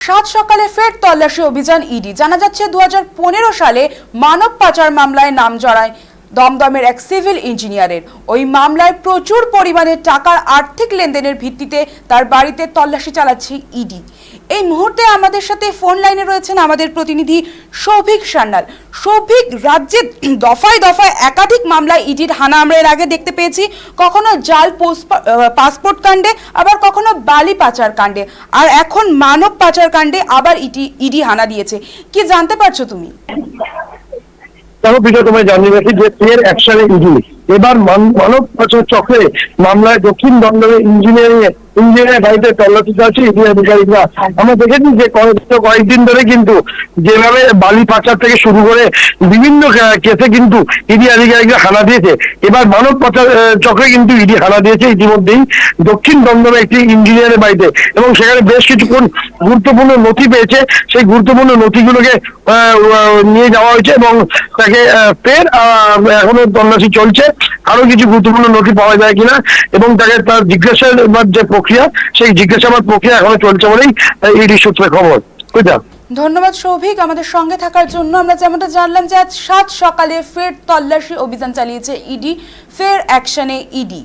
সাত সকালে ফের তল্লাশি অভিযান ইডি। জানা যাচ্ছে দু হাজার পনেরো সালে মানব পাচার মামলায় নাম জড়ায় দমদমের এক সিভিল ইঞ্জিনিয়ারের। ওই মামলায় প্রচুর পরিমাণে টাকার আর্থিক লেনদেনের ভিত্তিতে তার বাড়িতে তল্লাশি চালাচ্ছে ইডি। এই মুহূর্তে আমাদের সাথে ফোন লাইনে রয়েছেন আমাদের প্রতিনিধি সৌভিক সান্যাল। সৌভিক রাজ্যে দফায় দফায় একাধিক মামলায় ইডির হানা আমরা এর আগে দেখতে পেয়েছি। কখনো জাল পাসপোর্ট কাণ্ডে, আবার কখনো বালি পাচার কাণ্ডে। আর এখন মানব পাচার কাণ্ডে আবার ইডি ইডি হানা দিয়েছে। কি জানতে পারছ তুমি? দেখো বিষয় তোমায় জানিয়ে রাখি যে ফের অ্যাকশনে ইডি এবার মান- মানব পাচার চক্রে মামলায় দক্ষিণ বন্দরে ইঞ্জিনিয়ারিং ইঞ্জিনিয়ার বাড়িতে তল্লাশি চাচ্ছে ইডি আধিকারিকরা। আমরা দেখেছি যে কয়েক- কয়েকদিন ধরে কিন্তু যেভাবে বালি পাচার থেকে শুরু করে বিভিন্ন কেসে কিন্তু ইডি আধিকারিকরা হানা দিয়েছে। এবার মানব পাচার চক্রে কিন্তু ইডি হানা দিয়েছে ইতিমধ্যেই। দক্ষিণ দমদমে একটি ইঞ্জিনিয়ারের বাড়িতে এবং সেখানে বেশ কিছুক্ষণ গুরুত্বপূর্ণ নথি পেয়েছে। সেই গুরুত্বপূর্ণ নথিগুলোকে নিয়ে যাওয়া হয়েছে এবং তাকে ফের এখনও তল্লাশি চলছে। আরও কিছু গুরুত্বপূর্ণ নথি পাওয়া যায় কিনা এবং তাকে তার জিজ্ঞাসাবাদ যে প্রক্রিয়া, সেই জিজ্ঞাসাবাদ প্রক্রিয়া এখনও চলছে বলেই ইডি সূত্রে খবর। বুঝলা ধন্যবাদ, সৌভিক। আমাদের সঙ্গে থাকার জন্য আমরা যেমনটা জানলাম যে আজ সাত সকালে ফের তল্লাশি অভিযান চালিয়েছে ইডি, ফের অ্যাকশনে ইডি।